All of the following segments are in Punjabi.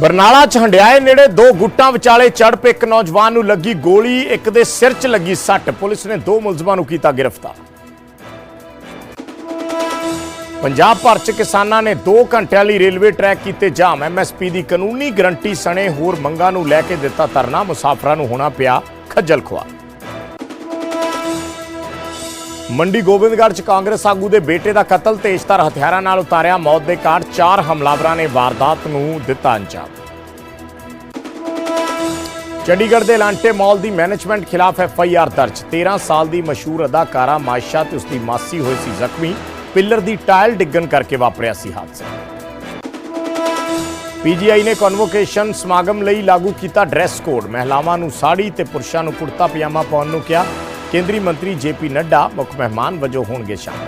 ਬਰਨਾਲਾ ਚ ਹੰਡਿਆਏ ਨੇੜੇ ਦੋ ਗੁੱਟਾਂ ਵਿਚਾਲੇ ਚੜ ਪੇ ਇੱਕ ਨੌਜਵਾਨ ਨੂੰ ਲੱਗੀ ਗੋਲੀ, ਇੱਕ ਦੇ ਸਿਰ 'ਚ ਲੱਗੀ ਸੱਟ। ਪੁਲਿਸ ਨੇ ਦੋ ਮੁਲਜ਼ਮਾਂ ਨੂੰ ਕੀਤਾ ਗ੍ਰਿਫਤਾਰ। ਪੰਜਾਬ ਭਰ ਚ ਕਿਸਾਨਾਂ ਨੇ 2 ਘੰਟਿਆਂ ਲਈ ਰੇਲਵੇ ਟਰੈਕ ਕੀਤੇ ਜਾਮ। ਐਮਐਸਪੀ ਦੀ ਕਾਨੂੰਨੀ ਗਰੰਟੀ ਸਣੇ ਹੋਰ ਮੰਗਾਂ ਨੂੰ ਲੈ ਕੇ ਦਿੱਤਾ ਧਰਨਾ। ਮੁਸਾਫਰਾਂ ਨੂੰ ਹੋਣਾ ਪਿਆ ਖੱਜਲ ਖੁਆ ਮੰਡੀ ਗੋਬਿੰਦਗੜ੍ਹ ਚ ਕਾਂਗਰਸ ਆਗੂ ਦੇ ਬੇਟੇ ਦਾ ਕਤਲ ਤੇਜ਼ਧਾਰ ਹਥਿਆਰਾਂ ਨਾਲ ਉਤਾਰਿਆ ਮੌਤ ਦੇ ਕਾਰਨ ਚਾਰ ਹਮਲਾਵਰਾਂ ਨੇ ਵਾਰਦਾਤ ਨੂੰ ਦਿੱਤਾ ਅੰਜਾਮ। ਚੰਡੀਗੜ੍ਹ ਦੇ ਲਾਂਟੇ ਮਾਲ ਦੀ ਮੈਨੇਜਮੈਂਟ ਖਿਲਾਫ ਐਫ ਆਈ ਆਰ ਦਰਜ। 13 ਸਾਲ ਦੀ ਮਸ਼ਹੂਰ ਅਦਾਕਾਰਾ ਮਾਇਸ਼ਾ ਤੇ ਉਸਦੀ ਮਾਸੀ ਹੋਈ ਸੀ ਜ਼ਖਮੀ। ਪਿੱਲਰ ਦੀ ਟਾਇਲ ਡਿੱਗਣ ਕਰਕੇ ਵਾਪਰਿਆ ਸੀ ਹਾਦਸਾ। ਪੀਜੀਆਈ ਨੇ ਕਨਵੋਕੇਸ਼ਨ ਸਮਾਗਮ ਲਈ ਲਾਗੂ ਕੀਤਾ ਡਰੈਸ ਕੋਡ। ਮਹਿਲਾਵਾਂ ਨੂੰ ਸਾੜੀ ਤੇ ਪੁਰਸ਼ਾਂ ਨੂੰ ਕੁੜਤਾ ਪਜਾਮਾ ਪਾਉਣ ਨੂੰ ਕਿਹਾ। ਕੇਂਦਰੀ ਮੰਤਰੀ ਜੇਪੀ ਨੱਡਾ ਮੁੱਖ ਮਹਿਮਾਨ ਵਜੋਂ ਹੋਣਗੇ ਸ਼ਾਮਲ।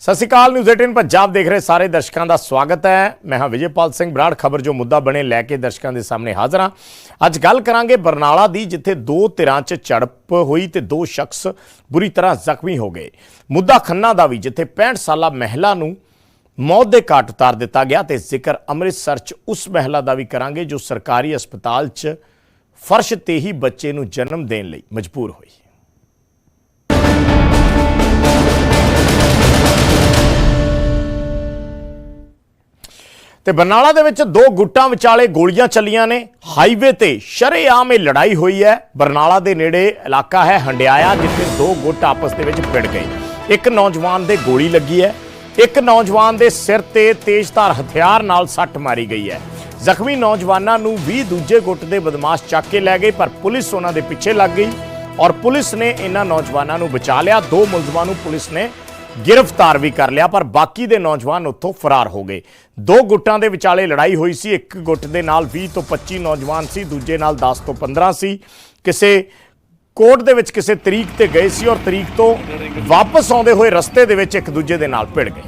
ਸਤਿ ਸ਼੍ਰੀ ਅਕਾਲ, ਨਿਊਜ਼ 18 ਪੰਜਾਬ ਦੇਖ ਰਹੇ ਸਾਰੇ ਦਰਸ਼ਕਾਂ ਦਾ ਸਵਾਗਤ ਹੈ। ਮੈਂ ਹਾਂ ਵਿਜੇਪਾਲ ਸਿੰਘ ਬਰਾੜ, ਖਬਰ ਜੋ ਮੁੱਦਾ ਬਣੇ ਲੈ ਕੇ ਦਰਸ਼ਕਾਂ ਦੇ ਸਾਹਮਣੇ ਹਾਜ਼ਰ ਹਾਂ। ਅੱਜ ਗੱਲ ਕਰਾਂਗੇ ਬਰਨਾਲਾ ਦੀ, ਜਿੱਥੇ ਦੋ ਧਿਰਾਂ 'ਚ ਝੜਪ ਹੋਈ ਤੇ ਦੋ ਸ਼ਖਸ ਬੁਰੀ ਤਰ੍ਹਾਂ ਜ਼ਖਮੀ ਹੋ ਗਏ। ਮੁੱਦਾ ਖੰਨਾ ਦਾ ਵੀ, ਜਿੱਥੇ 65 ਸਾਲਾ ਮਹਿਲਾ ਨੂੰ ਮੌਤ ਦੇ ਘਾਟ ਉਤਾਰ ਦਿੱਤਾ ਗਿਆ ਤੇ ਜ਼ਿਕਰ ਅੰਮ੍ਰਿਤਸਰ 'ਚ ਉਸ ਮਹਿਲਾ ਦਾ ਵੀ ਕਰਾਂਗੇ ਜੋ ਸਰਕਾਰੀ ਹਸਪਤਾਲ 'ਚ ਫਰਸ਼ ਤੇ ਹੀ ਬੱਚੇ ਨੂੰ ਜਨਮ ਦੇਣ ਲਈ ਮਜਬੂਰ ਹੋਈ। ਤੇ ਬਰਨਾਲਾ ਦੇ ਵਿੱਚ ਦੋ ਗੁੱਟਾਂ ਵਿਚਾਲੇ ਗੋਲੀਆਂ ਚੱਲੀਆਂ ਨੇ। ਹਾਈਵੇ ਤੇ ਸ਼ਰੇਆਮ ਇਹ ਲੜਾਈ ਹੋਈ ਹੈ। ਬਰਨਾਲਾ ਦੇ ਨੇੜੇ ਇਲਾਕਾ ਹੈ ਹੰਡਿਆਇਆ, ਜਿੱਥੇ ਦੋ ਗੁੱਟ ਆਪਸ ਦੇ ਵਿੱਚ ਭਿੜ ਗਏ। ਇੱਕ ਨੌਜਵਾਨ ਦੇ ਗੋਲੀ ਲੱਗੀ ਹੈ। ਇੱਕ ਨੌਜਵਾਨ ਦੇ ਸਿਰ ਤੇ ਤੇਜ਼ਧਾਰ ਹਥਿਆਰ ਨਾਲ ਸੱਟ ਮਾਰੀ ਗਈ ਹੈ। ਜ਼ਖਮੀ ਨੌਜਵਾਨਾਂ ਨੂੰ ਵੀ ਦੂਜੇ ਗੁੱਟ ਦੇ ਬਦਮਾਸ਼ ਚੱਕ ਕੇ ਲੈ ਗਏ, ਪਰ ਪੁਲਿਸ ਉਹਨਾਂ ਦੇ ਪਿੱਛੇ ਲੱਗ ਗਈ ਔਰ ਪੁਲਿਸ ਨੇ ਇਹਨਾਂ ਨੌਜਵਾਨਾਂ ਨੂੰ ਬਚਾ ਲਿਆ। ਦੋ ਮੁਲਜ਼ਮਾਂ ਨੂੰ ਪੁਲਿਸ ਨੇ ਗ੍ਰਿਫਤਾਰ ਵੀ ਕਰ ਲਿਆ, ਪਰ ਬਾਕੀ ਦੇ ਨੌਜਵਾਨ ਉੱਥੋਂ ਫਰਾਰ ਹੋ ਗਏ। ਦੋ ਗੁੱਟਾਂ ਦੇ ਵਿਚਾਲੇ ਲੜਾਈ ਹੋਈ ਸੀ। ਇੱਕ ਗੁੱਟ ਦੇ ਨਾਲ 20 ਤੋਂ 25 ਨੌਜਵਾਨ ਸੀ, ਦੂਜੇ ਨਾਲ 10 ਤੋਂ 15 ਸੀ। ਕਿਸੇ ਕੋਰਟ ਦੇ ਵਿੱਚ ਕਿਸੇ ਤਰੀਕ ਤੇ ਗਏ ਸੀ ਔਰ ਤਰੀਕ ਤੋਂ ਵਾਪਸ ਆਉਂਦੇ ਹੋਏ ਰਸਤੇ ਦੇ ਵਿੱਚ ਇੱਕ ਦੂਜੇ ਦੇ ਨਾਲ ਭਿੜ ਗਏ।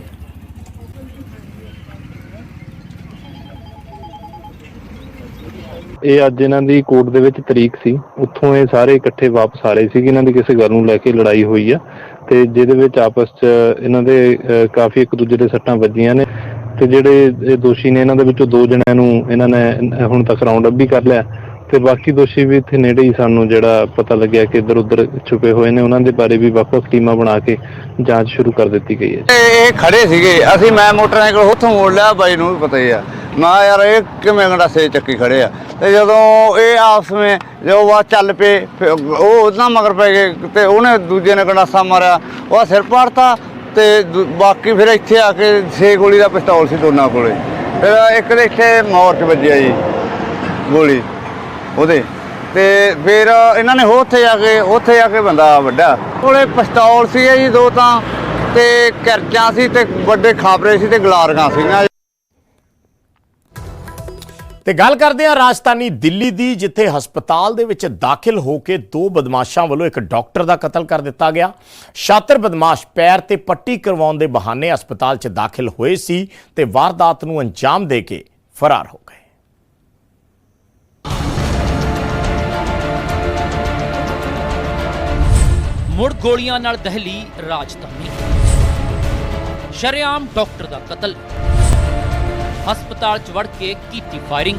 ਇਹ ਅੱਜ ਇਹਨਾਂ ਦੀ ਕੋਰਟ ਦੇ ਵਿੱਚ ਤਰੀਕ ਸੀ। ਉੱਥੋਂ ਇਹ ਸਾਰੇ ਇਕੱਠੇ ਵਾਪਸ ਆ ਰਹੇ ਸੀ ਇਹਨਾਂ ਦੀ ਕਿਸੇ ਗੱਲ ਨੂੰ ਲੈ ਕੇ ਲੜਾਈ ਹੋਈ ਆ ਤੇ ਜਿਹਦੇ ਵਿੱਚ ਆਪਸ 'ਚ ਇਹਨਾਂ ਦੇ ਕਾਫੀ ਇੱਕ ਦੂਜੇ ਦੇ ਸੱਟਾਂ ਵੱਜੀਆਂ ਨੇ ਤੇ ਜਿਹੜੇ ਇਹ ਦੋਸ਼ੀ ਨੇ ਇਹਨਾਂ ਦੇ ਵਿੱਚੋਂ ਦੋ ਜਣਿਆਂ ਨੂੰ ਇਹਨਾਂ ਨੇ ਹੁਣ ਤੱਕ ਰਾਉਂਡ ਅਪ ਵੀ ਕਰ ਲਿਆ। ਤੇ ਬਾਕੀ ਦੋਸ਼ੀ ਵੀ ਇੱਥੇ ਨੇੜੇ ਹੀ ਸਾਨੂੰ ਜਿਹੜਾ ਪਤਾ ਲੱਗਿਆ ਕਿ ਇੱਧਰ ਉੱਧਰ ਛੁਪੇ ਹੋਏ ਨੇ, ਉਹਨਾਂ ਦੇ ਬਾਰੇ ਵੀ ਵੱਖ-ਵੱਖ ਟੀਮਾਂ ਬਣਾ ਕੇ ਜਾਂਚ ਸ਼ੁਰੂ ਕਰ ਦਿੱਤੀ ਗਈ ਹੈ ਇਹ ਖੜੇ ਸੀਗੇ। ਅਸੀਂ ਮੈਂ ਮੋਟਰਸਾਈਕਲ ਉੱਥੋਂ ਮੋੜ ਲਿਆ, ਬਾਈ ਨੂੰ ਵੀ ਪਤਾ ਹੀ ਆ। ਮੈਂ ਯਾਰ, ਇਹ ਕਿਵੇਂ ਗੰਡਾਸੇ ਚੱਕੀ ਖੜੇ ਆ? ਤੇ ਜਦੋਂ ਇਹ ਆਪਸ ਵਿੱਚ ਜੋ ਵਾ ਚੱਲ ਪਏ, ਫਿਰ ਉਹ ਉਹਨਾਂ ਮਗਰ ਪੈ ਗਏ ਤੇ ਉਹਨੇ ਦੂਜੇ ਨੇ ਗੰਡਾਸਾ ਮਾਰਿਆ। ਉਹ ਸਿਰ ਪਾੜਤਾ ਤੇ ਦੂ- ਬਾਕੀ ਫਿਰ ਇੱਥੇ ਆ ਕੇ ਛੇ ਗੋਲੀ ਦਾ ਪਿਸਤੌਲ ਸੀ ਦੋਨਾਂ ਕੋਲੇ। ਫਿਰ ਇੱਕ ਦੇ ਇੱਥੇ ਮੌਰ ਵੱਜਿਆ ਜੀ, ਗੋਲੀ। ਉਹਦੇ। ਤੇ ਫਿਰ ਇਹਨਾਂ ਨੇ ਉੱਥੇ ਜਾ ਕੇ, ਉੱਥੇ ਜਾ ਕੇ ਬੰਦਾ ਵੱਡਾ। ਕੋਲੇ ਪਿਸਤੌਲ ਸੀ ਜੀ ਦੋ ਤਾਂ, ਤੇ ਕਰਚਾਂ ਸੀ ਤੇ ਵੱਡੇ ਖਾਬਰੇ ਸੀ ਤੇ ਗਲਾਰੀਆਂ ਸੀਗੀਆਂ। ਤੇ ਗੱਲ ਕਰਦੇ ਹਾਂ ਰਾਜਧਾਨੀ ਦਿੱਲੀ ਦੀ, ਜਿੱਥੇ ਹਸਪਤਾਲ ਦੇ ਵਿੱਚ ਦਾਖਲ ਹੋ ਕੇ ਦੋ ਬਦਮਾਸ਼ਾਂ ਵੱਲੋਂ ਇੱਕ ਡਾਕਟਰ ਦਾ ਕਤਲ ਕਰ ਦਿੱਤਾ ਗਿਆ। ਸ਼ਾਤਰ ਬਦਮਾਸ਼ ਪੈਰ ਤੇ ਪੱਟੀ ਕਰਵਾਉਣ ਦੇ ਬਹਾਨੇ ਹਸਪਤਾਲ 'ਚ ਦਾਖਲ ਹੋਏ ਸੀ ਤੇ ਵਾਰਦਾਤ ਨੂੰ ਅੰਜਾਮ ਦੇ ਕੇ ਫਰਾਰ ਹੋ ਗਏ। ਮੁੜ ਗੋਲੀਆਂ ਨਾਲ ਦਹਿਲੀ ਰਾਜਧਾਨੀ। ਸ਼ਰੇਆਮ ਡਾਕਟਰ ਦਾ ਕਤਲ। ਹਸਪਤਾਲ 'ਚ ਵੜ ਕੇ ਕੀਤੀ ਫਾਇਰਿੰਗ।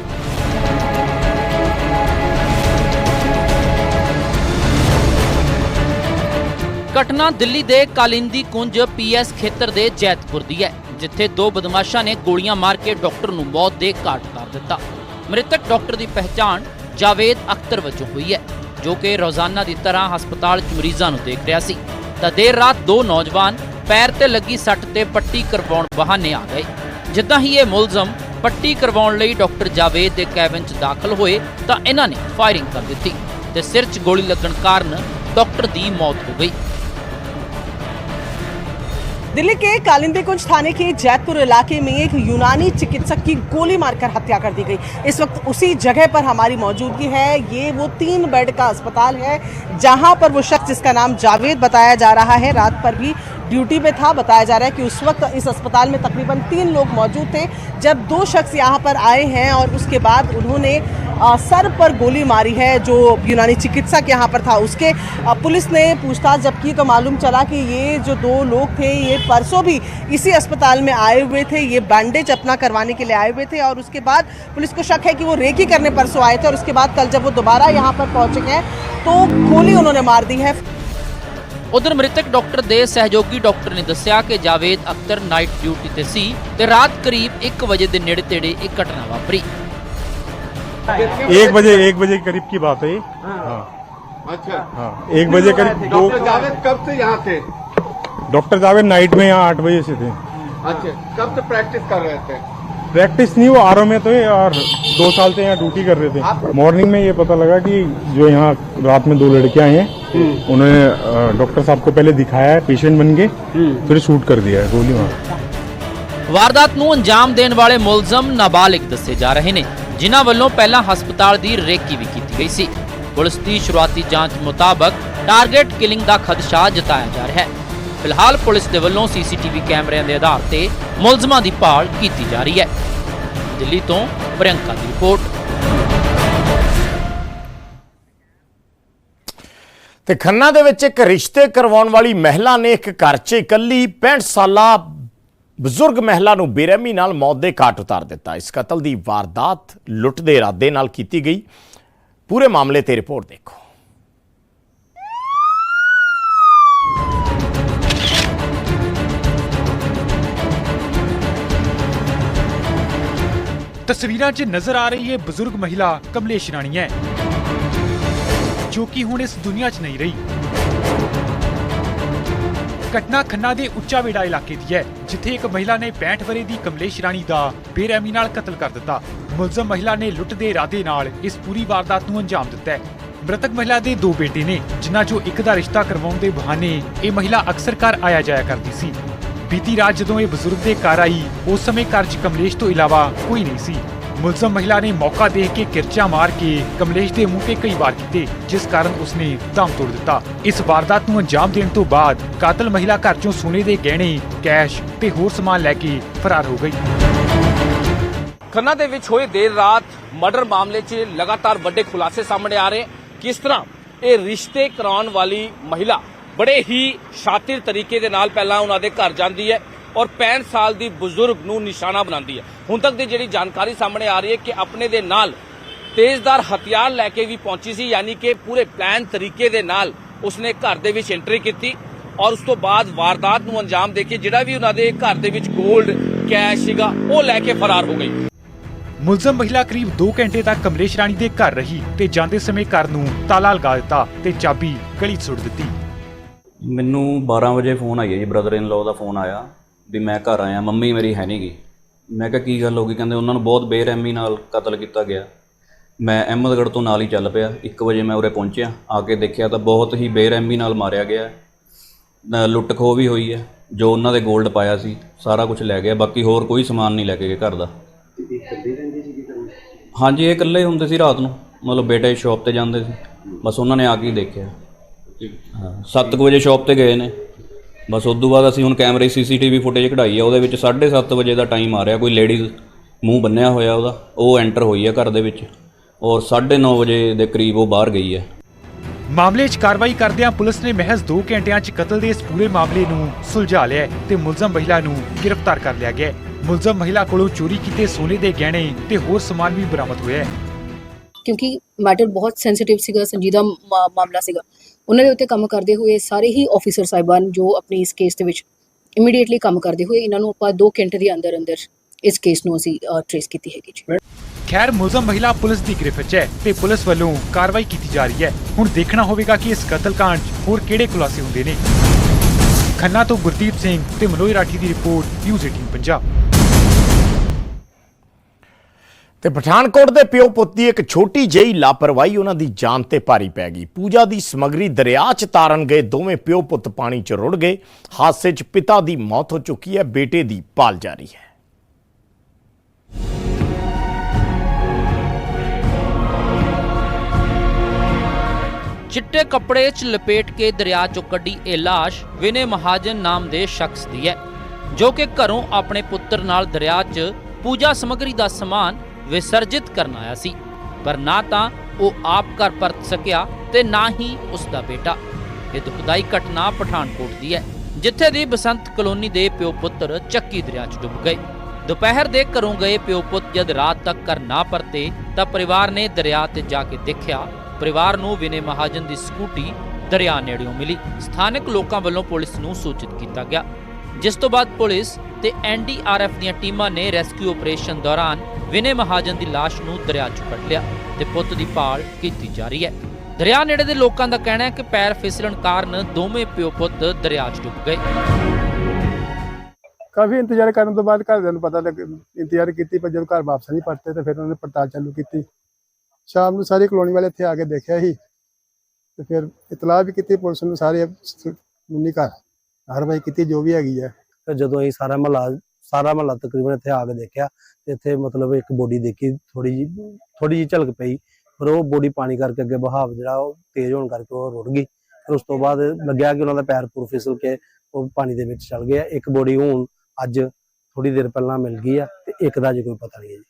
ਘਟਨਾ ਦਿੱਲੀ ਦੇ ਕਾਲਿੰਦੀ ਕੁੰਜ ਪੀਐਸ ਖੇਤਰ ਦੇ ਜੈਤਪੁਰ ਦੀ ਹੈ, ਜਿੱਥੇ ਦੋ ਬਦਮਾਸ਼ਾਂ ਨੇ ਗੋਲੀਆਂ ਮਾਰ ਕੇ ਡਾਕਟਰ ਨੂੰ ਮੌਤ ਦੇ ਘਾਟ ਕਰ ਦਿੱਤਾ। ਮ੍ਰਿਤਕ ਡਾਕਟਰ ਦੀ ਪਹਿਚਾਣ ਜਾਵੇਦ ਅਖਤਰ ਵਜੋਂ ਹੋਈ ਹੈ। ਜੋ ਕਿ ਰੋਜ਼ਾਨਾ ਦੀ ਤਰ੍ਹਾਂ ਹਸਪਤਾਲ 'ਚ ਮਰੀਜ਼ਾਂ ਨੂੰ ਦੇਖ ਰਿਹਾ ਸੀ। ਤਾਂ ਦੇਰ ਰਾਤ ਦੋ ਨੌਜਵਾਨ ਪੈਰ ਤੇ ਲੱਗੀ ਸੱਟ ਤੇ ਪੱਟੀ ਕਰਵਾਉਣ ਬਹਾਨੇ ਆ ਗਏ। ਜਿੱਦਾਂ ਹੀ ਇਹ ਮੁਲਜ਼ਮ ਪੱਟੀ ਕਰਵਾਉਣ ਲਈ ਡਾਕਟਰ ਜਾਵੇਦ ਦੇ ਕੈਬਿਨ 'ਚ ਦਾਖਲ ਹੋਏ, ਤਾਂ ਇਹਨਾਂ ਨੇ ਫਾਇਰਿੰਗ ਕਰ ਦਿੱਤੀ ਤੇ ਸਿਰ 'ਚ ਗੋਲੀ ਲੱਗਣ ਕਾਰਨ ਡਾਕਟਰ ਦੀ ਮੌਤ ਹੋ ਗਈ। दिल्ली के कालिंदी कुंज थाने के जैतपुर इलाके में एक यूनानी चिकित्सक की गोली मारकर हत्या कर दी गई। इस वक्त उसी जगह पर हमारी मौजूदगी है। ये वो तीन बेड का अस्पताल है, जहाँ पर वो शख्स जिसका नाम जावेद बताया जा रहा है, रात पर भी ड्यूटी पे था। बताया जा रहा है कि उस वक्त इस अस्पताल में तकरीबन तीन लोग मौजूद थे। जब दो शख्स यहाँ पर आए हैं और उसके बाद उन्होंने सर पर गोली मारी है जो यूनानी चिकित्सक यहाँ पर था उसके अ, पुलिस ने पूछताछ जब की तो मालूम चला कि ये जो दो लोग थे ये परसों भी इसी अस्पताल में आए हुए थे ये बैंडेज अपना करवाने के लिए आए हुए थे और उसके बाद पुलिस को शक है कि वो रेकी करने परसों आए थे और उसके बाद कल जब वो दोबारा यहाँ पर पहुँचे हैं तो गोली उन्होंने मार दी है ਉਧਰ ਮ੍ਰਿਤਕ ਡਾਕਟਰ ਦੇ ਸਹਿਯੋਗੀ ਡਾਕਟਰ ਨੇ ਦੱਸਿਆ ਕਿ ਜਾਵੇਦ ਅਖਤਰ ਨਾਈਟ ਡਿਊਟੀ ਤੇ ਸੀ ਤੇ ਰਾਤ ਕਰੀਬ 1 ਵਜੇ ਦੇ ਨੇੜੇ ਤੇੜੇ ਇਹ ਘਟਨਾ ਵਾਪਰੀ एक बजे एक बजे के करीब की बात है ये हाँ ਅੱਛਾ हाँ एक बजे करीब दो डॉक्टर जावेद कब से यहाँ थे डॉक्टर जावेद नाइट में यहाँ आठ बजे से थे अच्छा कब से प्रैक्टिस कर रहे थे प्रैक्टिस नहीं वो आर में थे और दो साल से यहाँ ड्यूटी कर रहे थे मॉर्निंग में ये पता लगा कि जो यहाँ रात में दो लड़कियां आई हैं उन्होंने अ, डॉक्टर साहब को पहले दिखाया है पेशेंट बन के फिर शूट कर दिया है गोली मार ਵਾਰਦਾਤ ਨੂੰ ਅੰਜਾਮ ਦੇਣ ਵਾਲੇ ਮੁਲਜ਼ਮ ਨਾਬਾਲਿਗ ਦੱਸੇ ਜਾ ਰਹੇ ਨੇ ਜਿਨ੍ਹਾਂ ਵੱਲੋਂ ਪਹਿਲਾਂ ਹਸਪਤਾਲ ਦੀ ਰੇਕੀ ਵੀ ਕੀਤੀ ਗਈ ਸੀ। ਪੁਲਿਸ ਦੀ ਸ਼ੁਰੂਆਤੀ ਜਾਂਚ ਮੁਤਾਬਕ ਟਾਰਗੇਟ ਕਿਲਿੰਗ ਦਾ ਖਦਸ਼ਾ ਜਤਾਇਆ ਜਾ ਰਿਹਾ ਹੈ। ਫਿਲਹਾਲ ਪੁਲਿਸ ਦੇ ਵੱਲੋਂ ਸੀਸੀਟੀਵੀ ਕੈਮਰਿਆਂ ਦੇ ਆਧਾਰ ਤੇ ਮੁਲਜ਼ਮਾਂ ਦੀ ਭਾਲ ਕੀਤੀ ਜਾ ਰਹੀ ਹੈ। ਦਿੱਲੀ ਤੋਂ ਪ੍ਰਿਯੰਕਾ ਦੀ ਰਿਪੋਰਟ। ਤੇ ਖੰਨਾ ਦੇ ਵਿੱਚ ਇੱਕ ਰਿਸ਼ਤੇ ਕਰਵਾਉਣ ਵਾਲੀ ਮਹਿਲਾ ਨੇ ਇੱਕ ਘਰ 'ਚ ਇਕੱਲੀ 65 ਸਾਲਾ ਬਜ਼ੁਰਗ ਮਹਿਲਾ ਨੂੰ ਬੇਰਹਿਮੀ ਨਾਲ ਮੌਤ ਦੇ ਘਾਟ ਉਤਾਰ ਦਿੱਤਾ। ਇਸ ਕਤਲ ਦੀ ਵਾਰਦਾਤ ਲੁੱਟ ਦੇ ਇਰਾਦੇ ਨਾਲ ਕੀਤੀ ਗਈ। ਪੂਰੇ ਮਾਮਲੇ ਤੇ ਰਿਪੋਰਟ ਦੇਖੋ। ਤਸਵੀਰਾਂ 'ਚ ਨਜ਼ਰ ਆ ਰਹੀ ਹੈ ਬਜ਼ੁਰਗ ਮਹਿਲਾ ਕਮਲੇਸ਼ ਰਾਣੀ ਹੈ ਜੋ ਕਿ ਹੁਣ ਇਸ ਦੁਨੀਆ 'ਚ ਨਹੀਂ ਰਹੀ। ਘਟਨਾ ਖੰਨਾ ਦੇ ਉੱਚਾ ਵੇੜਾ ਇਲਾਕੇ ਦੀ ਹੈ, ਜਿੱਥੇ ਇੱਕ ਮਹਿਲਾ ਨੇ 65 ਵਰੇ ਦੀ ਕਮਲੇਸ਼ ਰਾਣੀ ਦਾ ਬੇਰਹਿਮੀ ਨਾਲ ਕਤਲ ਕਰ ਦਿੱਤਾ। ਮੁਲਜ਼ਮ ਮਹਿਲਾ ਨੇ ਲੁੱਟ ਦੇ ਇਰਾਦੇ ਨਾਲ ਇਸ ਪੂਰੀ ਵਾਰਦਾਤ ਨੂੰ ਅੰਜਾਮ ਦਿੱਤਾ ਹੈ। ਮ੍ਰਿਤਕ ਮਹਿਲਾ ਦੇ ਦੋ ਬੇਟੇ ਨੇ, ਜਿਨ੍ਹਾਂ 'ਚੋਂ ਇੱਕ ਦਾ ਰਿਸ਼ਤਾ ਕਰਵਾਉਣ ਦੇ ਬਹਾਨੇ ਇਹ ਮਹਿਲਾ ਅਕਸਰ ਘਰ ਆਇਆ ਜਾਇਆ ਕਰਦੀ ਸੀ। ਬੀਤੀ ਰਾਤ ਜਦੋਂ ਇਹ ਬਜ਼ੁਰਗ ਦੇ ਘਰ ਆਈ, ਉਸ ਸਮੇਂ ਘਰ 'ਚ ਕਮਲੇਸ਼ ਤੋਂ ਇਲਾਵਾ ਕੋਈ ਨਹੀਂ ਸੀ। ਮੁਲਜ਼ਮ ਮਹਿਲਾ ਨੇ ਮੌਕਾ ਦੇਖ ਕੇ ਕਿਰਚਾ ਮਾਰ ਕੇ ਕਮਲੇਸ਼ ਦੇ ਮੂੰਹ ਤੇ ਕਈ ਵਾਰ ਕੀਤੇ, ਜਿਸ ਕਾਰਨ ਉਸਨੇ ਦਮ ਤੋੜ ਦਿੱਤਾ। ਇਸ ਵਾਰਦਾਤ ਨੂੰ ਅੰਜਾਮ ਦੇਣ ਤੋਂ ਬਾਅਦ ਕਾਤਲ ਮਹਿਲਾ ਘਰ 'ਚੋਂ ਸੋਨੇ ਦੇ ਗਹਿਣੇ, ਕੈਸ਼ ਤੇ ਹੋਰ ਸਮਾਨ ਲੈ ਕੇ ਫਰਾਰ ਹੋ ਗਈ। ਖੰਨਾ ਦੇ ਵਿੱਚ ਹੋਏ ਦੇਰ ਰਾਤ ਮਰਡਰ ਮਾਮਲੇ 'ਚ ਲਗਾਤਾਰ ਵੱਡੇ ਖੁਲਾਸੇ ਸਾਹਮਣੇ ਆ ਰਹੇ ਕਿਸ ਤਰ੍ਹਾਂ ਇਹ ਰਿਸ਼ਤੇ ਕਰਾਉਣ ਵਾਲੀ ਮਹਿਲਾ ਬੜੇ ਹੀ ਸ਼ਾਤਿਰ ਤਰੀਕੇ ਦੇ ਨਾਲ ਪਹਿਲਾਂ ਉਹਨਾਂ ਦੇ ਘਰ ਜਾਂਦੀ ਹੈ ਔਰ 65 ਸਾਲ ਦੀ ਬਜ਼ੁਰਗ ਨੂੰ ਨਿਸ਼ਾਨਾ ਬਣਾਉਂਦੀ ਹੈ। ਹੁਣ ਤੱਕ ਦੀ ਜਿਹੜੀ ਜਾਣਕਾਰੀ ਸਾਹਮਣੇ ਆ ਰਹੀ ਹੈ ਕਿ ਆਪਣੇ ਦੇ ਨਾਲ ਤੇਜ਼ਦਾਰ ਹਥਿਆਰ ਲੈ ਕੇ ਵੀ ਪਹੁੰਚੀ ਸੀ ਯਾਨੀ ਕਿ ਪੂਰੇ ਪਲਾਨ ਤਰੀਕੇ ਦੇ ਨਾਲ ਉਸਨੇ ਘਰ ਦੇ ਵਿੱਚ ਐਂਟਰੀ ਕੀਤੀ ਔਰ ਉਸ ਤੋਂ ਬਾਅਦ ਵਾਰਦਾਤ ਨੂੰ ਅੰਜਾਮ ਦੇ ਕੇ ਜਿਹੜਾ ਵੀ ਉਹਨਾਂ ਦੇ ਘਰ ਦੇ ਵਿੱਚ 골ਡ ਕੈਸ਼ ਸੀਗਾ ਉਹ ਲੈ ਕੇ ਫਰਾਰ ਹੋ ਗਈ। ਮੁਲਜ਼ਮ ਮਹਿਲਾ ਕਰੀਬ 2 ਘੰਟੇ ਤੱਕ ਕਮਲੇਸ਼ ਰਾਣੀ ਦੇ ਘਰ ਰਹੀ ਤੇ ਜਾਂਦੇ ਸਮੇਂ ਘਰ ਨੂੰ ਤਾਲਾ ਲਗਾ ਦਿੱਤਾ ਤੇ ਚਾਬੀ ਗਲੀ ਸੁੱਟ ਦਿੱਤੀ। ਮੈਨੂੰ 12 ਵਜੇ ਫੋਨ ਆਇਆ ਜੀ ਬ੍ਰਦਰ ਇਨ ਲਾਅ ਦਾ ਫੋਨ ਆਇਆ। ਵੀ ਮੈਂ ਘਰ ਆਇਆ, ਮੰਮੀ ਮੇਰੀ ਹੈ ਨਹੀਂ ਨਹੀਂਗੀ ਮੈਂ ਕਿਹਾ, ਕੀ ਗੱਲ ਹੋ ਗਈ? ਕਹਿੰਦੇ ਉਹਨਾਂ ਨੂੰ ਬਹੁਤ ਬੇਰਹਿਮੀ ਨਾਲ ਕਤਲ ਕੀਤਾ ਗਿਆ। ਮੈਂ ਅਹਿਮਦਗੜ੍ਹ ਤੋਂ ਨਾਲ ਹੀ ਚੱਲ ਪਿਆ। 1 ਵਜੇ ਮੈਂ ਉਰੇ ਪਹੁੰਚਿਆ। ਆ ਕੇ ਦੇਖਿਆ ਤਾਂ ਬਹੁਤ ਹੀ ਬੇਰਹਿਮੀ ਨਾਲ ਮਾਰਿਆ ਗਿਆ। ਲੁੱਟ ਖੋਹ ਵੀ ਹੋਈ ਹੈ। ਜੋ ਉਹਨਾਂ ਦੇ 골ਡ ਪਾਇਆ ਸੀ, ਸਾਰਾ ਕੁਝ ਲੈ ਗਿਆ। ਬਾਕੀ ਹੋਰ ਕੋਈ ਸਮਾਨ ਨਹੀਂ ਲੈ ਕੇ ਗਏ ਘਰ ਦਾ। ਹਾਂਜੀ, ਇਹ ਇਕੱਲੇ ਹੁੰਦੇ ਸੀ ਰਾਤ ਨੂੰ। ਮਤਲਬ ਬੇਟੇ ਸ਼ਾਪ ਤੇ ਜਾਂਦੇ ਸੀ। ਬਸ ਉਹਨਾਂ ਨੇ ਆ ਕੇ ਹੀ ਦੇਖਿਆ। ਹਾਂ 7 ਵਜੇ ਸ਼ਾਪ ਤੇ ਗਏ ਨੇ। ਬਸ ਉਸ ਤੋਂ ਬਾਅਦ ਅਸੀਂ ਹੁਣ ਕੈਮਰੇ ਸੀਸੀਟੀਵੀ ਫੁਟੇਜ ਕਢਾਈ ਆ, ਉਹਦੇ ਵਿੱਚ 7:30 ਵਜੇ ਦਾ ਟਾਈਮ ਆ ਰਿਹਾ, ਕੋਈ ਲੇਡੀਜ਼ ਮੂੰਹ ਬੰਨਿਆ ਹੋਇਆ ਉਹਦਾ, ਉਹ ਐਂਟਰ ਹੋਈ ਹੈ ਘਰ ਦੇ ਵਿੱਚ, ਔਰ 9:30 ਵਜੇ ਦੇ ਕਰੀਬ ਉਹ ਬਾਹਰ ਗਈ ਹੈ ਮਾਮਲੇ 'ਚ ਕਾਰਵਾਈ ਕਰਦਿਆਂ ਪੁਲਿਸ ਨੇ ਮਹਿਜ਼ 2 ਘੰਟਿਆਂ 'ਚ ਕਤਲ ਦੇ ਇਸ ਪੂਰੇ ਮਾਮਲੇ ਨੂੰ ਸੁਲਝਾ ਲਿਆ ਹੈ ਤੇ ਮੁਲਜ਼ਮ ਮਹਿਲਾ ਨੂੰ ਗ੍ਰਿਫਤਾਰ ਕਰ ਲਿਆ ਗਿਆ ਮੁਲਜ਼ਮ ਮਹਿਲਾ ਕੋਲੋਂ ਚੋਰੀ ਕੀਤੇ ਸੋਨੇ ਦੇ ਗਹਿਣੇ ਤੇ ਹੋਰ ਸਮਾਨ ਵੀ ਬਰਾਮਦ ਹੋਇਆ ਹੈ। ਕਿਉਂਕਿ ਮੈਟਰ ਬਹੁਤ ਸੈਂਸਿਟਿਵ ਸੀਗਾ, ਸੰਜੀਦਾ ਮਾਮਲਾ ਸੀਗਾ। ਉਹਨਾਂ ਦੇ ਉੱਤੇ ਕੰਮ ਕਰਦੇ ਹੋਏ ਸਾਰੇ ਹੀ ਆਫੀਸਰ ਸਾਹਿਬਾਨ ਜੋ ਆਪਣੀ ਇਸ ਕੇਸ ਦੇ ਵਿੱਚ ਇਮੀਡੀਏਟਲੀ ਕੰਮ ਕਰਦੇ ਹੋਏ, ਇਹਨਾਂ ਨੂੰ ਆਪਾਂ 2 ਘੰਟੇ ਦੇ ਅੰਦਰ ਅੰਦਰ ਇਸ ਕੇਸ ਨੂੰ ਅਸੀਂ ਟ੍ਰੇਸ ਕੀਤੀ ਹੈਗੀ ਜੀ। ਖੈਰ, ਮੁਲਜ਼ਮ ਮਹਿਲਾ ਪੁਲਿਸ ਦੀ ਗ੍ਰਿਫਤ 'ਚ ਹੈ ਤੇ ਪੁਲਿਸ ਵੱਲੋਂ ਕਾਰਵਾਈ ਕੀਤੀ ਜਾ ਰਹੀ ਹੈ। ਹੁਣ ਦੇਖਣਾ ਹੋਵੇਗਾ ਕਿ ਇਸ ਕਤਲकांड 'ਚ ਹੋਰ ਕਿਹੜੇ ਖੁਲਾਸੇ ਹੁੰਦੇ ਨੇ। ਖੰਨਾ ਤੋਂ ਗੁਰਦੀਪ ਸਿੰਘ ਤੇ ਮਨੋਜ ਰਾਠੀ ਦੀ ਰਿਪੋਰਟ, ਨਿਊਜ਼ 18 ਪੰਜਾਬ। ਤੇ ਪਠਾਨਕੋਟ ਦੇ ਪਿਓ ਪੁੱਤ ਦੀ ਇੱਕ ਛੋਟੀ ਜਿਹੀ ਲਾਪਰਵਾਹੀ ਉਹਨਾਂ ਦੀ ਜਾਨ ਤੇ ਭਾਰੀ ਪੈ ਗਈ। ਪੂਜਾ ਦੀ ਸਮਗਰੀ ਦਰਿਆ 'ਚ ਤਾਰਨ ਗਏ, ਦੋਵੇਂ ਪਿਓ ਪੁੱਤ ਪਾਣੀ 'ਚ ਰੁੜ ਗਏ। ਹਾਦਸੇ 'ਚ ਪਿਤਾ ਦੀ ਮੌਤ ਹੋ ਚੁੱਕੀ ਹੈ, ਬੇਟੇ ਦੀ ਭਾਲ ਜਾਰੀ ਹੈ। ਚਿੱਟੇ ਕੱਪੜੇ 'ਚ ਲਪੇਟ ਕੇ ਦਰਿਆ 'ਚੋਂ ਕੱਢੀ ਇਹ ਲਾਸ਼ ਵਿਨੇ ਮਹਾਜਨ ਨਾਮ ਦੇ ਸ਼ਖਸ ਦੀ ਹੈ, ਜੋ ਕਿ ਘਰੋਂ ਆਪਣੇ ਪੁੱਤਰ ਨਾਲ ਦਰਿਆ 'ਚ ਪੂਜਾ ਸਮੱਗਰੀ ਦਾ ਸਮਾਨ ਵਿਸਰਜਿਤ ਕਰਨ ਆਇਆ ਸੀ, ਪਰ ਨਾ ਤਾਂ ਉਹ ਆਪ ਘਰ ਪਰਤ ਸਕਿਆ ਤੇ ਨਾ ਹੀ ਉਸ ਦਾ ਬੇਟਾ। ਇਹ ਦੁਖਦਾਈ ਘਟਨਾ ਪਠਾਨਕੋਟ ਦੀ ਹੈ, ਜਿੱਥੇ ਦੀ ਬਸੰਤ ਕਲੋਨੀ ਦੇ ਪਿਓ ਪੁੱਤਰ ਚੱਕੀ ਦਰਿਆ 'ਚ ਡੁੱਬ ਗਏ। ਦੁਪਹਿਰ ਦੇ ਘਰੋਂ ਗਏ ਪਿਓ ਪੁੱਤ ਜਦ ਰਾਤ ਤੱਕ ਘਰ ਨਾ ਪਰਤੇ, ਤਾਂ ਪਰਿਵਾਰ ਨੇ ਦਰਿਆ ਤੇ ਜਾ ਕੇ ਦੇਖਿਆ, ਪਰਿਵਾਰ ਨੂੰ ਵਿਨੇ ਮਹਾਜਨ ਦੀ ਸਕੂਟੀ ਦਰਿਆ ਨੇੜਿਓਂ ਮਿਲੀ। ਸਥਾਨਕ ਲੋਕਾਂ ਵੱਲੋਂ ਪੁਲਿਸ ਨੂੰ ਸੂਚਿਤ ਕੀਤਾ ਗਿਆ। ਜਿਸ ਤੋਂ ਬਾਅਦ ਪੁਲਿਸ ਤੇ ਐਨਡੀਆਰਐਫ ਦੀਆਂ ਟੀਮਾਂ ਨੇ ਰੈਸਕਿਊ ਆਪਰੇਸ਼ਨ ਦੌਰਾਨ ਵਿਨੇ ਮਹਾਜਨ ਦੀ ਲਾਸ਼ ਨੂੰ ਦਰਿਆ 'ਚ ਕੱਢ ਲਿਆ ਤੇ ਪੁੱਤ ਦੀ ਭਾਲ ਕੀਤੀ ਜਾ ਰਹੀ ਹੈ। ਦਰਿਆ ਨੇੜੇ ਦੇ ਲੋਕਾਂ ਦਾ ਕਹਿਣਾ ਹੈ ਕਿ ਪੈਰ ਫਿਸਲਣ ਕਾਰਨ ਦੋਵੇਂ ਪਿਓ ਪੁੱਤ ਦਰਿਆ 'ਚ ਡੁੱਬ ਗਏ। ਕਾਫੀ ਇੰਤਜ਼ਾਰ ਕਰਨ ਤੋਂ ਬਾਅਦ ਘਰਦਿਆਂ ਨੂੰ ਪਤਾ ਲੱਗ ਇੰਤਜ਼ਾਰ ਕੀਤੀ ਪਰ ਜਦੋਂ ਘਰ ਵਾਪਸ ਨਹੀਂ ਪਰਤੇ ਤੇ ਫਿਰ ਉਹਨਾਂ ਨੇ ਪੜਤਾਲ ਚਾਲੂ ਕੀਤੀ। ਸ਼ਾਮ ਨੂੰ ਸਾਰੀ ਕਲੋਨੀ ਵਾਲੇ ਇੱਥੇ ਆ ਕੇ ਦੇਖਿਆ ਸੀ ਤੇ ਫਿਰ ਇਤਲਾਹ ਵੀ ਕੀਤੀ ਪੁਲਿਸ ਨੂੰ ਸਾਰੇ ਮੁੰਨੀ ਘਰ ਕਾਰਵਾਈ ਕੀਤੀ ਜੋ ਵੀ ਹੈਗੀ ਹੈ। ਤੇ ਜਦੋਂ ਅਸੀਂ ਸਾਰਾ ਮਹੱਲਾ ਸਾਰਾ ਮਹੱਲਾ ਤਕਰੀਬਨ ਇੱਥੇ ਆ ਕੇ ਦੇਖਿਆ ਤੇ ਇੱਥੇ ਮਤਲਬ ਇੱਕ ਬੋਡੀ ਦੇਖੀ ਥੋੜੀ ਜੀ ਥੋੜੀ ਜੀ ਝਲਕ ਪਈ, ਪਰ ਉਹ ਬੋਡੀ ਪਾਣੀ ਕਰਕੇ ਅੱਗੇ ਬਹਾਵ ਜਿਹੜਾ ਉਹ ਤੇਜ਼ ਹੋਣ ਕਰਕੇ ਉਹ ਰੁੜ ਗਈ। ਫਿਰ ਉਸ ਤੋਂ ਬਾਅਦ ਲੱਗਿਆ ਕਿ ਉਹਨਾਂ ਦਾ ਪੈਰ ਪੂਰ ਫਿਸਲ ਕੇ ਉਹ ਪਾਣੀ ਦੇ ਵਿੱਚ ਚਲ ਗਿਆ। ਇੱਕ ਬੋਡੀ ਹੁਣ ਅੱਜ ਥੋੜੀ ਦੇਰ ਪਹਿਲਾਂ ਮਿਲ ਗਈ ਆ ਤੇ ਇੱਕ ਦਾ ਜੇ ਕੋਈ ਪਤਾ ਨਹੀਂ ਹੈ ਜੀ।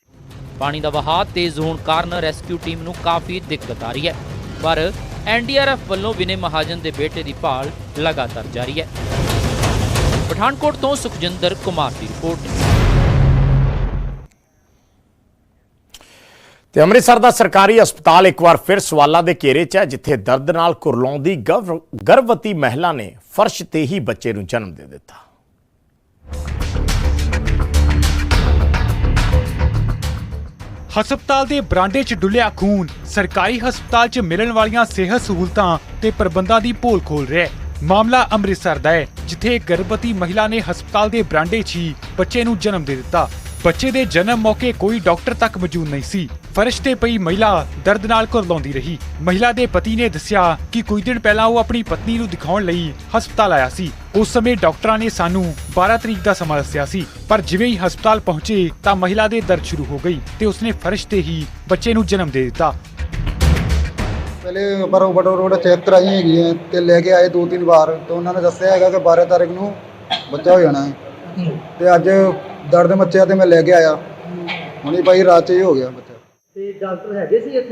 ਪਾਣੀ ਦਾ ਵਹਾਅ ਤੇਜ਼ ਹੋਣ ਕਾਰਨ ਰੈਸਕਿਊ ਟੀਮ ਨੂੰ ਕਾਫੀ ਦਿੱਕਤ ਆ ਰਹੀ ਹੈ। ਪਰ ਐਨਡੀਆਰਐਫ ਵੱਲੋਂ ਵਿਨੇ ਮਹਾਜਨ ਦੇ ਬੇਟੇ ਦੀ ਭਾਲ ਲਗਾਤਾਰ ਜਾਰੀ ਹੈ। ਪਠਾਨਕੋਟ ਤੋਂ ਸੁਖਜਿੰਦਰ ਕੁਮਾਰ ਦੀ ਰਿਪੋਰਟ। ਤੇ ਅੰਮ੍ਰਿਤਸਰ ਦਾ ਸਰਕਾਰੀ ਹਸਪਤਾਲ ਇੱਕ ਵਾਰ ਫਿਰ ਸਵਾਲਾਂ ਦੇ ਘੇਰੇ 'ਚ ਹੈ ਜਿੱਥੇ ਦਰਦ ਨਾਲ ਕੁਰਲਾਉਂਦੀ ਗਰਭ- ਗਰਭਵਤੀ ਮਹਿਲਾ ਨੇ ਫਰਸ਼ ਤੇ ਹੀ ਬੱਚੇ ਨੂੰ ਜਨਮ ਦੇ ਦਿੱਤਾ। ਹਸਪਤਾਲ ਦੇ ਬਰਾਂਡੇ 'ਚ ਡੁੱਲਿਆ ਖੂਨ। ਸਰਕਾਰੀ ਹਸਪਤਾਲ 'ਚ ਮਿਲਣ ਵਾਲੀਆਂ ਸਿਹਤ ਸਹੂਲਤਾਂ ਤੇ ਪ੍ਰਬੰਧਾਂ ਦੀ ਪੋਲ ਖੋਲ ਰਿਹਾ। ਹੈ ਮਾਮਲਾ ਅੰਮ੍ਰਿਤਸਰ ਦਾ ਹੈ, ਜਿੱਥੇ ਗਰਭਵਤੀ ਮਹਿਲਾ ਨੇ ਹਸਪਤਾਲ ਦੇ ਬਰਾਂਡੇ 'ਚ ਹੀ ਬੱਚੇ ਨੂੰ ਜਨਮ ਦੇ ਦਿੱਤਾ। ਬੱਚੇ ਦੇ ਜਨਮ ਮੌਕੇ ਕੋਈ ਡਾਕਟਰ ਤੱਕ ਮੌਜੂਦ ਨਹੀਂ ਸੀ। ਫਰਸ਼ ਤੇ ਪਈ ਮਹਿਲਾ ਦਰਦ ਨਾਲ ਕੁਰਲਾਉਂਦੀ ਰਹੀ। ਮਹਿਲਾ ਦੇ ਪਤੀ ਨੇ ਦੱਸਿਆ ਕਿ ਕੁਝ ਦਿਨ ਪਹਿਲਾਂ ਉਹ ਆਪਣੀ ਪਤਨੀ ਨੂੰ ਦਿਖਾਉਣ ਲਈ ਹਸਪਤਾਲ ਆਇਆ ਸੀ। ਉਸ ਸਮੇਂ ਡਾਕਟਰਾਂ ਨੇ ਸਾਨੂੰ 12 ਤਰੀਕ ਦਾ ਸਮਾਂ ਦੱਸਿਆ ਸੀ, ਪਰ ਜਿਵੇਂ ਹੀ ਹਸਪਤਾਲ ਪਹੁੰਚੇ ਤਾਂ ਮਹਿਲਾ ਦੇ ਦਰਦ ਸ਼ੁਰੂ ਹੋ ਗਈ ਤੇ ਉਸਨੇ ਫਰਸ਼ ਤੇ ਹੀ ਬੱਚੇ ਨੂੰ ਜਨਮ ਦੇ ਦਿੱਤਾ। ਪਹਿਲੇ ਬਰੋ ਬਟੋ ਰੋਡ ਚੈੱਕ ਕਰਾਈ ਹੈਗੀ ਹੈ ਤੇ ਲੈ ਕੇ ਆਏ ਦੋ ਤਿੰਨ ਵਾਰ ਤੇ ਉਹਨਾਂ ਨੇ ਦੱਸਿਆ ਹੈਗਾ ਕਿ 12 ਤਾਰੀਖ ਨੂੰ ਬੱਚਾ ਹੋ ਜਾਣਾ ਹੈ। ਤੇ ਅੱਜ ਦਰਦ ਮੱਚਿਆ ਤੇ ਮੈਂ ਲੈ ਕੇ ਆਇਆ। ਹੁਣੀ ਭਾਈ ਰਾਤ 'ਚ ਹੀ ਹੋ ਗਿਆ ਬੱਚਾ।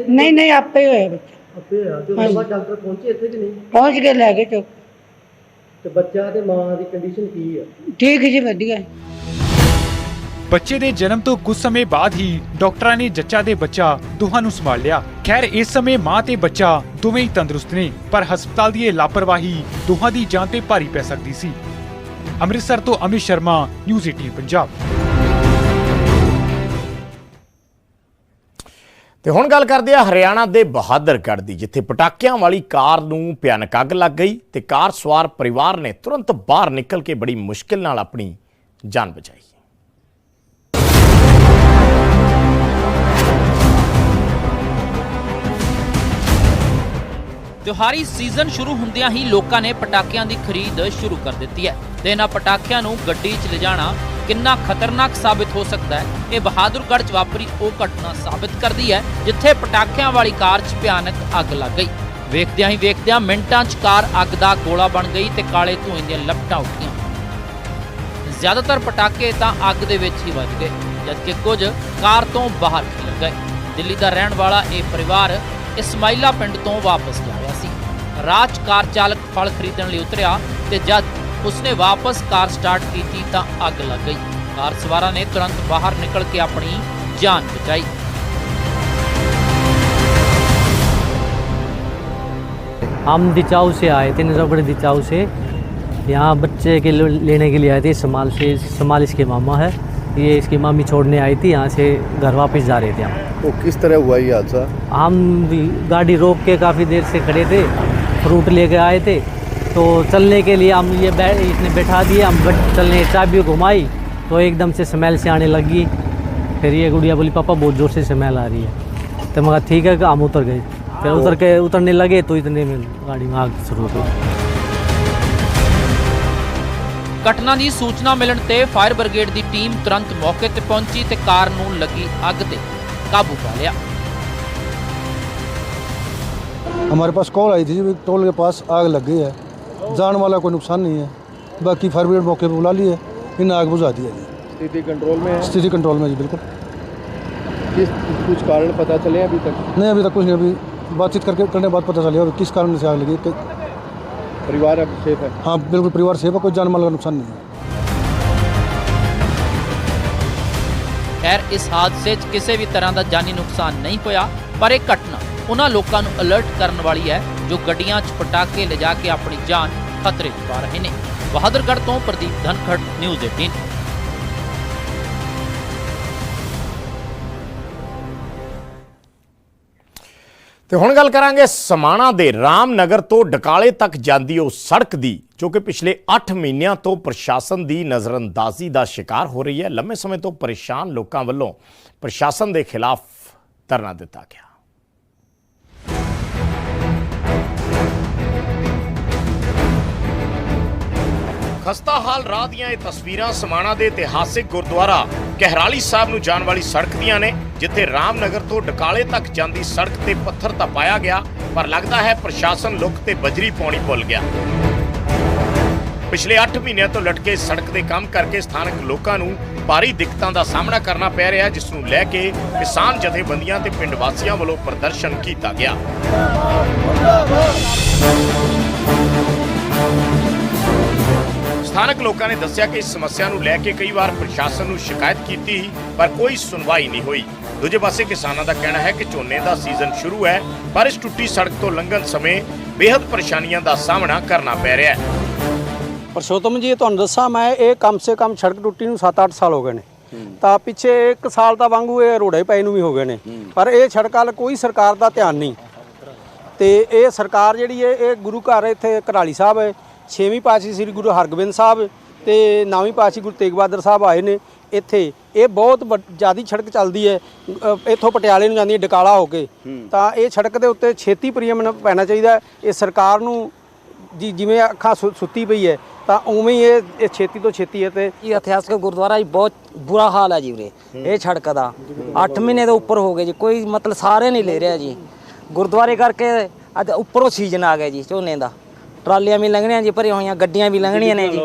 ਨਹੀਂ ਨਹੀਂ ਆਪੇ ਹੋਇਆ ਬੱਚਾ। ਆਪੇ ਹੋਇਆ ਤੇ ਉਸ ਬਾਅਦ ਡਾਕਟਰ ਪਹੁੰਚੇ ਇੱਥੇ ਕਿ ਨਹੀਂ? ਪਹੁੰਚ ਕੇ ਲੈ ਗਏ ਚੁੱਕ ਤੇ ਬੱਚਾ ਤੇ ਮਾਂ ਦੀ ਕੰਡੀਸ਼ਨ ਕੀ ਆ? ਠੀਕ ਜੀ ਵਧੀਆ। ਬੱਚੇ ਦੇ ਜਨਮ ਤੋਂ ਕੁਝ ਸਮੇਂ ਬਾਅਦ ਹੀ ਡਾਕਟਰਾਂ ਨੇ ਜੱਚਾ ਦੇ ਬੱਚਾ ਦੋਹਾਂ ਨੂੰ ਸੰਭਾਲ ਲਿਆ। ਖੈਰ, ਇਸ ਸਮੇਂ ਮਾਂ ਤੇ ਬੱਚਾ ਦੋਵੇਂ ਹੀ ਤੰਦਰੁਸਤ ਨੇ, ਪਰ ਹਸਪਤਾਲ ਦੀ ਇਹ ਲਾਪਰਵਾਹੀ ਦੋਹਾਂ ਦੀ ਜਾਨ ਤੇ ਭਾਰੀ ਪੈ ਸਕਦੀ ਸੀ। ਅੰਮ੍ਰਿਤਸਰ ਤੋਂ ਅਮਿਤ ਸ਼ਰਮਾ, ਨਿਊਜ਼ 18 ਪੰਜਾਬ। ਤੇ ਹੁਣ ਗੱਲ ਕਰਦੇ ਆ ਹਰਿਆਣਾ ਦੇ ਬਹਾਦਰਗੜ੍ਹ ਦੀ, ਜਿੱਥੇ ਪਟਾਕਿਆਂ ਵਾਲੀ ਕਾਰ ਨੂੰ ਭਿਆਨਕ ਅੱਗ ਲੱਗ ਗਈ ਤੇ ਕਾਰ ਸਵਾਰ ਪਰਿਵਾਰ ਨੇ ਤੁਰੰਤ ਬਾਹਰ ਨਿਕਲ ਕੇ ਬੜੀ ਮੁਸ਼ਕਿਲ ਨਾਲ ਆਪਣੀ ਜਾਨ ਬਚਾਈ। ਤਿਉਹਾਰੀ ਸੀਜ਼ਨ ਸ਼ੁਰੂ ਹੁੰਦਿਆਂ ਹੀ ਲੋਕਾਂ ਨੇ ਪਟਾਕਿਆਂ ਦੀ ਖਰੀਦ ਸ਼ੁਰੂ ਕਰ ਦਿੱਤੀ ਹੈ। ਤੇ ਇਹਨਾਂ ਪਟਾਕਿਆਂ ਨੂੰ ਗੱਡੀ 'ਚ ਲਿਜਾਣਾ ਕਿੰਨਾ ਖਤਰਨਾਕ ਸਾਬਿਤ ਹੋ ਸਕਦਾ ਹੈ? ਇਹ ਬਹਾਦਰਗੜ੍ਹ 'ਚ ਵਾਪਰੀ ਉਹ ਘਟਨਾ ਸਾਬਿਤ ਕਰਦੀ ਹੈ, ਜਿੱਥੇ ਪਟਾਕਿਆਂ ਵਾਲੀ ਕਾਰ 'ਚ ਭਿਆਨਕ ਅੱਗ ਲੱਗ ਗਈ। ਵੇਖਦਿਆਂ ਹੀ ਵੇਖਦਿਆਂ ਮਿੰਟਾਂ 'ਚ ਕਾਰ ਅੱਗ ਦਾ ਗੋਲਾ ਬਣ ਗਈ ਤੇ ਕਾਲੇ ਧੂਏ ਦੀਆਂ ਲਪਟਾਂ ਉੱਠੀਆਂ ਜ਼ਿਆਦਾਤਰ ਪਟਾਕੇ ਤਾਂ ਅੱਗ ਦੇ ਵਿੱਚ ਹੀ ਵੱਜ ਗਏ, ਜਦਕਿ ਕੁਝ ਕਾਰ ਤੋਂ ਬਾਹਰ ਖਿਲ ਗਏ। ਦਿੱਲੀ ਦਾ ਰਹਿਣ ਵਾਲਾ ਇਹ ਪਰਿਵਾਰ ਇਸਮਾਈਲਾ ਪਿੰਡ ਤੋਂ ਵਾਪਸ ਜਾ ਰਿਹਾ ਸੀ ਰਾਜ ਕਾਰ ਚਾਲਕ ਫਲ ਖਰੀਦਣ ਲਈ ਉਤਰਿਆ ਤੇ ਜਦ ਉਸਨੇ ਵਾਪਸ ਕਾਰ ਸਟਾਰਟ ਕੀਤੀ ਤਾਂ ਅੱਗ ਲੱਗ ਗਈ ਕਾਰ ਸਵਾਰਾਂ ਨੇ ਤੁਰੰਤ ਬਾਹਰ ਨਿਕਲ ਕੇ ਆਪਣੀ ਜਾਨ ਬਚਾਈ हम दिचाऊ से आए थे नजफगढ़ दिचाऊ से यहाँ बच्चे के लो- लेने के लिए आए थे समाल से समाल इसके मामा है ये इसकी मामी छोड़ने आई थी यहाँ से घर वापस जा रहे थे हम। ਉਹ किस तरह हुआ ये हादसा? हम गाड़ी रोक के काफ़ी देर से खड़े थे फ्रूट लेके आए थे। तो चलने के लिए हम ये बै इसने बैठा दिए हम बैठ- चलने चाबी घुमाई तो एकदम से स्मेल से आने लगी। फिर ये गुड़िया बोली पापा बहुत ज़ोर से स्मेल आ रही है। तो मगर ठीक है हम उतर गए। फिर उतर के उतरने लगे तो इतने में गाड़ी में आग शुरू हो गई। ਘਟਨਾ ਦੀ ਸੂਚਨਾ ਮਿਲਣ ਤੇ ਫਾਇਰ ਬ੍ਰਿਗੇਡ ਦੀ ਟੀਮ ਤੁਰੰਤ ਮੌਕੇ ਤੇ ਪਹੁੰਚੀ ਤੇ ਕਾਰ ਨੂੰ ਲੱਗੀ ਅੱਗ ਤੇ ਕਾਬੂ ਪਾ ਲਿਆ हमारे पास कॉल आई थी जी टोल के पास आग लग गई है जान वाला कोई नुकसान नहीं है बाकी फायर ब्रिगेड मौके पर बुला ली है इन आग बुझा दी है जी स्थिति कंट्रोल में है स्थिति कंट्रोल में है जी बिल्कुल किस कुछ कारण पता चले अभी तक नहीं अभी तक कुछ नहीं अभी बातचीत करके करने के बाद पता चलेगा कि किस कारण से आग लगी कि- परिवार अब सेफ है हाँ बिल्कुल परिवार सेफ है कोई जान माल का नुकसान नहीं है ਖੈਰ ਇਸ ਹਾਦਸੇ 'ਚ ਕਿਸੇ ਵੀ ਤਰ੍ਹਾਂ ਦਾ ਜਾਨੀ ਨੁਕਸਾਨ ਨਹੀਂ ਹੋਇਆ ਪਰ ਇਹ ਘਟਨਾ ਉਹਨਾਂ ਲੋਕਾਂ ਨੂੰ ਅਲਰਟ ਕਰਨ ਵਾਲੀ ਹੈ ਜੋ ਗੱਡੀਆਂ 'ਚ ਪਟਾਕੇ ਲਿਜਾ ਕੇ ਆਪਣੀ ਜਾਨ ਖਤਰੇ 'ਚ ਪਾ ਰਹੇ ਨੇ ਬਹਾਦਰਗੜ੍ਹ ਤੋਂ ਪ੍ਰਦੀਪ ਧਨਖੜ ਨਿਊਜ਼ 18 ਤੇ ਹੁਣ ਗੱਲ ਕਰਾਂਗੇ ਸਮਾਣਾ ਦੇ ਰਾਮਨਗਰ ਤੋਂ ਡਕਾਲੇ ਤੱਕ ਜਾਂਦੀ ਉਹ ਸੜਕ ਦੀ, ਜੋ ਕਿ ਪਿਛਲੇ 8 ਮਹੀਨਿਆਂ ਤੋਂ ਪ੍ਰਸ਼ਾਸਨ ਦੀ ਨਜ਼ਰਅੰਦਾਜ਼ੀ ਦਾ ਸ਼ਿਕਾਰ ਹੋ ਰਹੀ ਹੈ। ਲੰਮੇ ਸਮੇਂ ਤੋਂ ਪਰੇਸ਼ਾਨ ਲੋਕਾਂ ਵੱਲੋਂ ਪ੍ਰਸ਼ਾਸਨ ਦੇ ਖਿਲਾਫ ਧਰਨਾ ਦਿੱਤਾ ਗਿਆ। ਖਸਤਾ ਹਾਲ ਰਾਹ ਦੀਆਂ ਇਹ ਤਸਵੀਰਾਂ ਸਮਾਣਾ ਦੇ ਇਤਿਹਾਸਿਕ ਗੁਰਦੁਆਰਾ ਕਹਿਰਾਲੀ ਸਾਹਿਬ ਨੂੰ ਜਾਣ ਵਾਲੀ ਸੜਕ ਦੀਆਂ ਨੇ, ਜਿੱਥੇ ਰਾਮਨਗਰ ਤੋਂ ਡਕਾਲੇ ਤੱਕ ਜਾਂਦੀ ਸੜਕ ਤੇ ਪੱਥਰ ਤਾਂ ਪਾਇਆ ਗਿਆ, ਪਰ ਲੱਗਦਾ ਹੈ ਪ੍ਰਸ਼ਾਸਨ ਲੁੱਕ ਤੇ ਬਜਰੀ ਪਾਉਣੀ ਭੁੱਲ ਗਿਆ। ਪਿਛਲੇ 8 ਮਹੀਨਿਆਂ ਤੋਂ ਲਟਕੇ ਸੜਕ ਦੇ ਕੰਮ ਕਰਕੇ ਸਥਾਨਕ ਲੋਕਾਂ ਨੂੰ ਭਾਰੀ ਦਿੱਕਤਾਂ ਦਾ ਸਾਹਮਣਾ ਕਰਨਾ ਪੈ ਰਿਹਾ, ਜਿਸ ਨੂੰ ਲੈ ਕੇ ਕਿਸਾਨ ਜਥੇਬੰਦੀਆਂ ਤੇ ਪਿੰਡ ਵਾਸੀਆਂ ਵੱਲੋਂ ਪ੍ਰਦਰਸ਼ਨ ਕੀਤਾ ਗਿਆ। ਸਥਾਨਕ ਲੋਕਾਂ ਨੇ ਦੱਸਿਆ ਕਿ ਇਸ ਸਮੱਸਿਆ ਨੂੰ ਲੈ ਕੇ ਕਈ ਵਾਰ ਪ੍ਰਸ਼ਾਸਨ ਨੂੰ ਸ਼ਿਕਾਇਤ ਕੀਤੀ ਪਰ ਕੋਈ ਸੁਣਵਾਈ ਨਹੀਂ ਹੋਈ। ਦੂਜੇ ਪਾਸੇ ਕਿਸਾਨਾਂ ਦਾ ਕਹਿਣਾ ਹੈ ਕਿ ਝੋਨੇ ਦਾ ਸੀਜ਼ਨ ਸ਼ੁਰੂ ਹੈ ਪਰ ਇਸ ਟੁੱਟੀ ਸੜਕ ਤੋਂ ਲੰਘਣ ਸਮੇਂ ਬੇਹੱਦ ਪਰੇਸ਼ਾਨੀਆਂ ਦਾ ਸਾਹਮਣਾ ਕਰਨਾ ਪੈ ਰਿਹਾ ਹੈ। ਪਰਸ਼ੋਤਮ ਜੀ ਤੁਹਾਨੂੰ ਦੱਸਾਂ ਮੈਂ ਇਹ ਕਮ ਸੇ ਕਮ ਸੜਕ ਟੁੱਟੀ ਨੂੰ 7-8 ਸਾਲ ਹੋ ਗਏ ਨੇ। ਤਾਂ ਪਿੱਛੇ 1 ਸਾਲ ਤਾਂ ਵਾਂਗੂ ਇਹ ਰੋੜੇ ਪਏ ਨੂੰ ਵੀ ਹੋ ਗਏ ਨੇ। ਪਰ ਇਹ ਸੜਕ ਵੱਲ ਕੋਈ ਸਰਕਾਰ ਦਾ ਧਿਆਨ ਨਹੀਂ। ਤੇ ਇਹ ਸਰਕਾਰ ਜਿਹੜੀ ਹੈ ਇਹ ਗੁਰੂ ਘਰ ਇੱਥੇ ਘਰਾਲੀ ਸਾਹਿਬ ਹੈ ਛੇਵੀਂ ਪਾਤਸ਼ਾਹੀ ਸ੍ਰੀ ਗੁਰੂ ਹਰਗੋਬਿੰਦ ਸਾਹਿਬ ਤੇ ਨੌਵੀਂ ਪਾਤਸ਼ਾਹੀ ਗੁਰੂ ਤੇਗ ਬਹਾਦਰ ਸਾਹਿਬ ਆਏ ਨੇ ਇੱਥੇ। ਇਹ ਬਹੁਤ ਜਿਆਦੀ ਸੜਕ ਚੱਲਦੀ ਹੈ। ਇੱਥੋਂ ਪਟਿਆਲੇ ਨੂੰ ਜਾਂਦੀ ਹੈ ਡਕਾਲਾ ਹੋ ਕੇ। ਤਾਂ ਇਹ ਸੜਕ ਦੇ ਉੱਤੇ ਛੇਤੀ ਪ੍ਰੀਅਮ ਪੈਣਾ ਚਾਹੀਦਾ ਹੈ। ਇਹ ਸਰਕਾਰ ਨੂੰ ਜੀ ਜਿਵੇਂ ਅੱਖਾਂ ਸੁ- ਸੁੱਤੀ ਪਈ ਹੈ ਤਾਂ ਉਵੇਂ ਹੀ ਇਹ ਇਹ ਛੇਤੀ ਤੋਂ ਛੇਤੀ ਹੈ ਤੇ ਇਹ ਇਤਿਹਾਸਕ ਗੁਰਦੁਆਰਾ ਜੀ ਬਹੁਤ ਬੁਰਾ ਹਾਲ ਹੈ ਜੀ ਉਰੇ ਇਹ ਸੜਕ ਦਾ। 8 ਮਹੀਨੇ ਤੋਂ ਉੱਪਰ ਹੋ ਗਏ ਜੀ ਕੋਈ ਮਤਲਬ ਸਾਰੇ ਨਹੀਂ ਲੈ ਰਿਹਾ ਜੀ। ਗੁਰਦੁਆਰੇ ਕਰਕੇ ਅੱਜ ਉੱਪਰੋਂ ਸੀਜ਼ਨ ਆ ਗਿਆ ਜੀ ਝੋਨੇ ਦਾ। ਟਰਾਲੀਆਂ ਵੀ ਲੰਘਣੀਆਂ ਜੀ ਭਰੀਆਂ ਹੋਈਆਂ ਗੱਡੀਆਂ ਵੀ ਲੰਘਣੀਆਂ ਨੇ ਜੀ।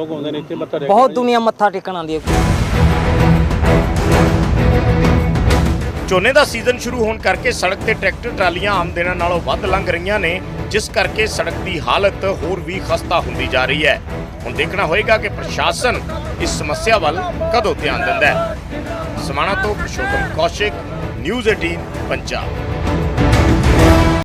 ਬਹੁਤ ਦੁਨੀਆ ਮੱਥਾ ਟੇਕਣ ਆਉਂਦੀ ਹੈ ਝੋਨੇ ਦਾ ਸੀਜ਼ਨ ਸ਼ੁਰੂ ਹੋਣ ਕਰਕੇ ਸੜਕ ਤੇ ਟਰੈਕਟਰ ਟਰਾਲੀਆਂ ਆਮ ਦਿਨਾਂ ਨਾਲੋਂ ਵੱਧ ਲੰਘ ਰਹੀਆਂ ਨੇ ਜਿਸ ਕਰਕੇ ਸੜਕ ਦੀ ਹਾਲਤ ਹੋਰ ਵੀ ਖਸਤਾ ਹੁੰਦੀ ਜਾ ਰਹੀ ਹੈ। ਹੁਣ ਦੇਖਣਾ ਹੋਏਗਾ ਕਿ ਪ੍ਰਸ਼ਾਸਨ ਇਸ ਸਮੱਸਿਆ ਵੱਲ ਕਦੋਂ ਧਿਆਨ ਦਿੰਦਾ ਹੈ। ਸਮਾਣਾ ਤੋਂ ਪੁਰਸ਼ੋਤਮ ਕੌਸ਼ਿਕ ਨਿਊਜ਼ 18 ਪੰਜਾਬ।